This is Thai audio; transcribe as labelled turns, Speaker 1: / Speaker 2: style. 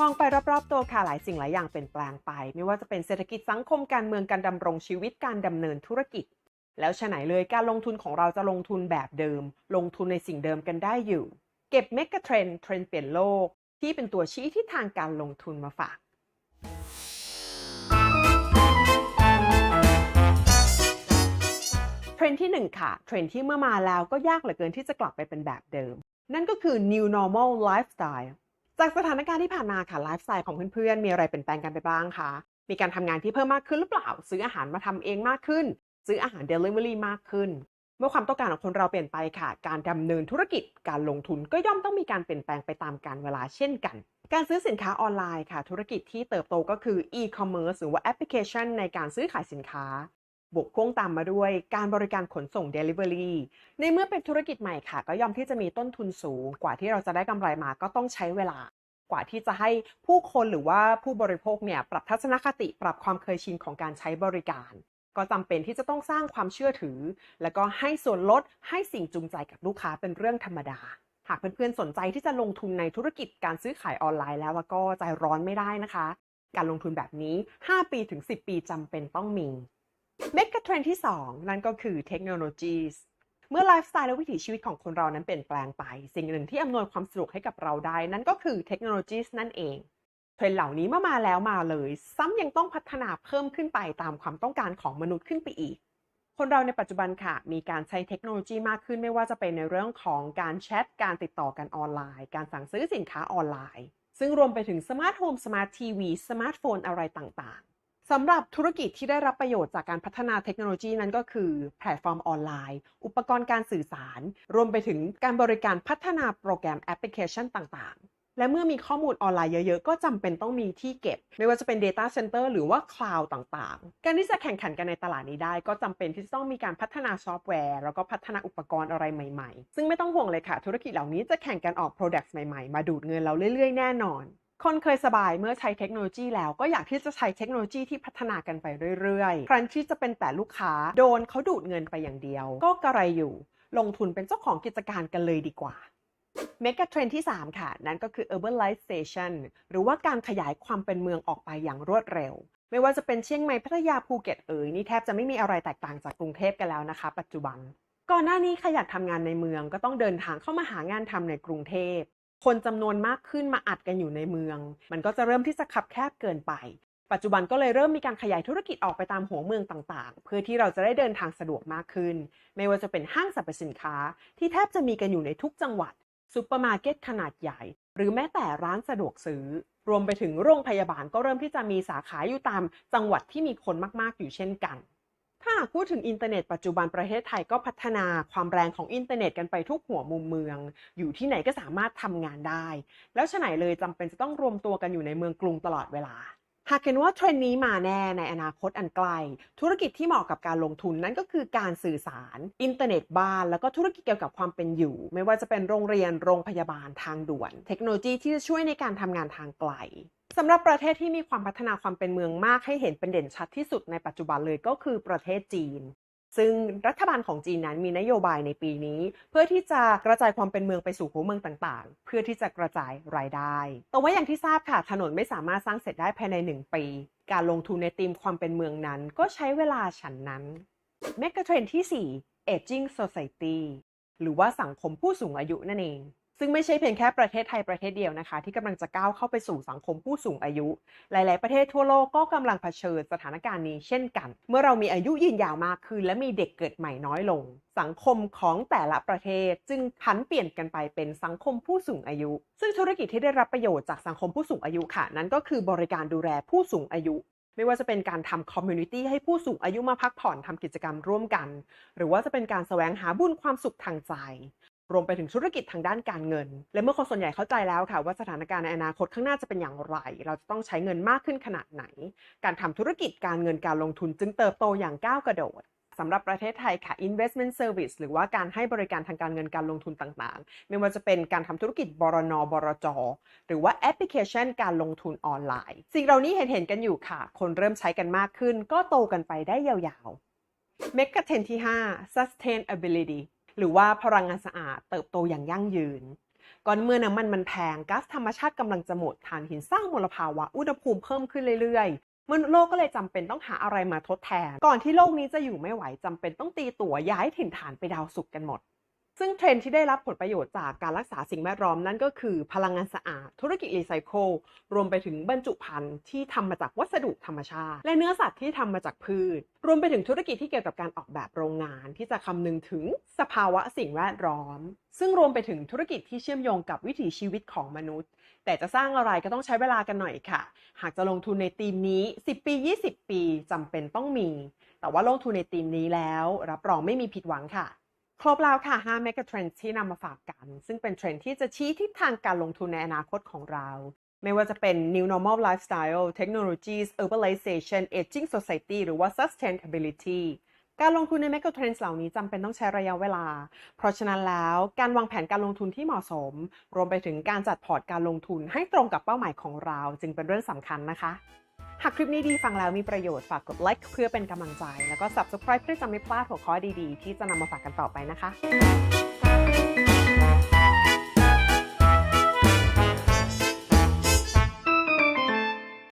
Speaker 1: มองไปรอบๆตัวค่ะหลายสิ่งหลายอย่างเปลี่ยนแปลงไป ไม่ว่าจะเป็นเศรษฐกิจสังคมการเมืองการดำรงชีวิตการดำเนินธุรกิจ แล้วฉะไหนเลยการลงทุนของเราจะลงทุนแบบเดิม ลงทุนในสิ่งเดิมกันได้อยู่ เก็บเมกะเทรนเทรนเปลี่ยนโลก ที่เป็นตัวชี้ทิศทางการลงทุนมาฝากเทรนด์ที่ 1 ค่ะ เทรนด์ที่เมื่อมาแล้วก็ยากเหลือเกินที่จะกลับไปเป็นแบบเดิม นั่นก็คือ new normal lifestyle จากสถานการณ์ที่ผ่านมาค่ะไลฟ์สไตล์ของเพื่อนๆ มีอะไรเปลี่ยนแปลงกันไปบ้างคะ มีการทำงานที่เพิ่มมากขึ้นหรือเปล่า ซื้ออาหารมาทำเองมากขึ้น ซื้ออาหาร Delivery มากขึ้น เมื่อความต้องการของคนเราเปลี่ยนไปค่ะ การดำเนินธุรกิจ การลงทุนก็ย่อมต้องมีการเปลี่ยนแปลงไปตามกาลเวลาเช่นกัน การซื้อสินค้าออนไลน์ค่ะ ธุรกิจที่เติบโตก็คือ e-commerce หรือว่าแอปพลิเคชันในการซื้อขายสินค้า บวกพ่วงตามมาด้วยการบริการขนส่ง Delivery ในเมื่อเป็นธุรกิจใหม่ค่ะ ก็ยอมที่จะมีต้นทุนสูง กว่าที่เราจะได้กำไรมาก็ต้องใช้เวลา กว่าที่จะให้ผู้คนหรือว่าผู้บริโภคเนี่ยปรับทัศนคติปรับความเคยชินของการใช้บริการ ก็จำเป็นที่จะต้องสร้างความเชื่อถือ แล้วก็ให้ส่วนลดให้สิ่งจูงใจกับลูกค้าเป็นเรื่องธรรมดา หากเพื่อนๆสนใจที่จะลงทุนในธุรกิจการซื้อขายออนไลน์แล้วแล้วก็ใจร้อนไม่ได้นะคะ การลงทุนแบบนี้ 5 ปีถึง 10 ปีจำเป็นต้องมี เมกะเทรนด์ที่ 2 นั่นก็คือเทคโนโลยีเมื่อไลฟ์สไตล์และวิถีชีวิตของคนเรานั้นเปลี่ยนแปลงไป สิ่งหนึ่งที่อำนวยความสะดวกให้กับเราได้ นั่นก็คือเทคโนโลยีนั่นเองเทรนเหล่านี้เมื่อมาแล้วมาเลย ซ้ำยังต้องพัฒนาเพิ่มขึ้นไปตามความต้องการของมนุษย์ขึ้นไปอีก คนเราในปัจจุบันค่ะ มีการใช้เทคโนโลยีมากขึ้นไม่ว่าจะเป็นในเรื่องของการแชทการติดต่อกันออนไลน์ การสั่งซื้อสินค้าออนไลน์ ซึ่งรวมไปถึงสมาร์ทโฮมสมาร์ททีวีสมาร์ทโฟนอะไรต่างๆ สำหรับธุรกิจที่ได้รับประโยชน์จากการพัฒนาเทคโนโลยีนั้นก็คือ แพลตฟอร์มออนไลน์ อุปกรณ์การสื่อสาร รวมไปถึงการบริการพัฒนาโปรแกรมแอปพลิเคชันต่างๆ และเมื่อมีข้อมูลออนไลน์เยอะๆ ก็จำเป็นต้องมีที่เก็บ ไม่ว่าจะเป็น Data Center หรือว่า Cloud ต่างๆ การที่จะแข่งขันกันในตลาดนี้ได้ ก็จำเป็นที่จะต้องมีการพัฒนาซอฟต์แวร์ แล้วก็พัฒนาอุปกรณ์อะไรใหม่ๆ ซึ่งไม่ต้องห่วงเลยค่ะ ธุรกิจเหล่านี้จะแข่งกันออก Product ใหม่ๆ มาดูดเงินเราเรื่อยๆ แน่นอน คนเคยสบายเมื่อใช้เทคโนโลยีแล้วก็อยากที่จะใช้เทคโนโลยีที่พัฒนากันไปเรื่อยๆครั้นที่จะเป็นแต่ลูกค้าโดนเขาดูดเงินไปอย่างเดียว ก็กระไรอยู่ ลงทุนเป็นเจ้าของกิจการกันเลยดีกว่าเมกะเทรนด์ที่ 3 ค่ะ นั่นก็คือ urbanization หรือว่าการขยายความเป็นเมืองออกไปอย่างรวดเร็ว ไม่ว่าจะเป็นเชียงใหม่พัทยาภูเก็ตเอ๋ยนี่แทบจะไม่มีอะไรแตกต่างจากกรุงเทพกันแล้วนะคะ ปัจจุบัน ก่อนหน้านี้ใครอยากทำงานในเมืองก็ต้องเดินทางเข้ามาหางานทำในกรุงเทพ คนจำนวนมากขึ้นมาอัดกันอยู่ในเมือง มันก็จะเริ่มที่จะคับแคบเกินไป ปัจจุบันก็เลยเริ่มมีการขยายธุรกิจออกไปตามหัวเมืองต่างๆ เพื่อที่เราจะได้เดินทางสะดวกมากขึ้น ไม่ว่าจะเป็นห้างสรรพสินค้า ที่แทบจะมีกันอยู่ในทุกจังหวัดซูเปอร์มาร์เก็ตขนาดใหญ่ หรือแม้แต่ร้านสะดวกซื้อ รวมไปถึงโรงพยาบาลก็เริ่มที่จะมีสาขาอยู่ตามจังหวัดที่มีคนมากๆอยู่เช่นกัน ถ้าหากพูดถึงอินเทอร์เน็ตปัจจุบันประเทศไทยก็พัฒนาความแรงของอินเทอร์เน็ตกันไปทุกหัวมุมเมือง อยู่ที่ไหนก็สามารถทำงานได้ แล้วฉะไหนเลยจำเป็นจะต้องรวมตัวกันอยู่ในเมืองกรุงตลอดเวลา หากเห็นว่าเทรนด์นี้มาแน่ในอนาคตอันไกล ธุรกิจที่เหมาะกับการลงทุนนั่นก็คือการสื่อสาร อินเทอร์เน็ตบ้าน แล้วก็ธุรกิจเกี่ยวกับความเป็นอยู่ ไม่ว่าจะเป็นโรงเรียนโรงพยาบาลทางด่วน เทคโนโลยีที่จะช่วยในการทำงานทางไกลสำหรับประเทศที่มีความพัฒนาความเป็นเมืองมากให้เห็นเป็นเด่นชัดที่สุดในปัจจุบันเลยก็คือประเทศจีน ซึ่งรัฐบาลของจีนนั้นมีนโยบายในปีนี้ เพื่อที่จะกระจายความเป็นเมืองไปสู่หัวเมืองต่างๆ เพื่อที่จะกระจายรายได้ แต่ว่าอย่างที่ทราบค่ะถนนไม่สามารถสร้างเสร็จได้ภายใน 1 ปี การลงทุนในธีมความเป็นเมืองนั้น ก็ใช้เวลาฉันนั้นเมกะเทรนที่ 4 aging society หรือว่าสังคมผู้สูงอายุนั่นเอง ซึ่งไม่ใช่เพียงแค่ประเทศไทยประเทศเดียวนะคะ ที่กำลังจะก้าวเข้าไปสู่สังคมผู้สูงอายุ หลาย ๆ ประเทศทั่วโลกก็กำลังเผชิญสถานการณ์นี้เช่นกัน เมื่อเรามีอายุยืนยาวมากขึ้น และมีเด็กเกิดใหม่น้อยลง สังคมของแต่ละประเทศจึงผันเปลี่ยนกันไปเป็นสังคมผู้สูงอายุ ซึ่งธุรกิจที่ได้รับประโยชน์จากสังคมผู้สูงอายุค่ะ นั่นก็คือบริการดูแลผู้สูงอายุไม่ว่าจะเป็นการทำคอมมูนิตี้ให้ผู้สูงอายุมาพักผ่อนทำกิจกรรมร่วมกัน หรือว่าจะเป็นการแสวงหาบุญความสุขทางใจ รวมไปถึงธุรกิจทางด้านการเงิน และเมื่อคนส่วนใหญ่เข้าใจแล้วค่ะ ว่าสถานการณ์ในอนาคตข้างหน้าจะเป็นอย่างไร เราจะต้องใช้เงินมากขึ้นขนาดไหน การทำธุรกิจการเงินการลงทุนจึงเติบโตอย่างก้าวกระโดดสำหรับประเทศไทยค่ะ investment service หรือว่าการให้บริการทางการเงินการลงทุนต่างๆ ไม่ว่าจะเป็นการทำธุรกิจบรนบรจ หรือว่าแอปพลิเคชันการลงทุนออนไลน์ สิ่งเหล่านี้เห็นๆกันอยู่ค่ะ คนเริ่มใช้กันมากขึ้น ก็โตกันไปได้ยาวๆเมกะเทรนที่ 5 sustainability หรือว่าพลังงานสะอาดเติบโตอย่างยั่งยืนก่อนเมื่อน้ำมันมันแพงก๊าซธรรมชาติกำลังจะหมดถ่านหินสร้างมลภาวะอุณหภูมิเพิ่มขึ้นเรื่อยๆมนุษย์โลกก็เลยจำเป็นต้องหาอะไรมาทดแทน ก่อนที่โลกนี้จะอยู่ไม่ไหวจำเป็นต้องตีตั๋วย้ายถิ่นฐานไปดาวศุกร์กันหมด ซึ่งเทรนที่ได้รับผลประโยชน์จากการรักษาสิ่งแวดล้อมนั่นก็คือ พลังงานสะอาด ธุรกิจรีไซเคิลรวมไปถึงบรรจุภัณฑ์ที่ทำมาจากวัสดุธรรมชาติ และเนื้อสัตว์ที่ทำมาจากพืช รวมไปถึงธุรกิจที่เกี่ยวกับการออกแบบโรงงาน ที่จะคำนึงถึงสภาวะสิ่งแวดล้อม ซึ่งรวมไปถึงธุรกิจที่เชื่อมโยงกับวิถีชีวิตของมนุษย์ แต่จะสร้างอะไรก็ต้องใช้เวลากันหน่อยค่ะ หากจะลงทุนในธีมนี้ 10 ปี 20 ปีจำเป็นต้องมี แต่ว่าลงทุนในธีมนี้แล้ว รับรองไม่มีผิดหวังค่ะ ครบแล้วค่ะ 5 mega trends ที่นำมาฝากกัน ซึ่งเป็นเทรนด์ที่จะชี้ทิศทางการลงทุนในอนาคตของเรา ไม่ว่าจะเป็น new normal lifestyle technologies urbanization aging society หรือว่า sustainability การลงทุนใน mega trends เหล่านี้จำเป็นต้องใช้ระยะเวลา เพราะฉะนั้นแล้วการวางแผนการลงทุนที่เหมาะสม รวมไปถึงการจัดพอร์ตการลงทุนให้ตรงกับเป้าหมายของเรา จึงเป็นเรื่องสำคัญนะคะ หากคลิปนี้ดีฟังแล้วมีประโยชน์ฝากกดไลค์เพื่อเป็นกำลังใจ แล้วก็ subscribe เพื่อจะไม่พลาดหัวข้อดีๆ ที่จะนำมาฝากกันต่อไปนะคะ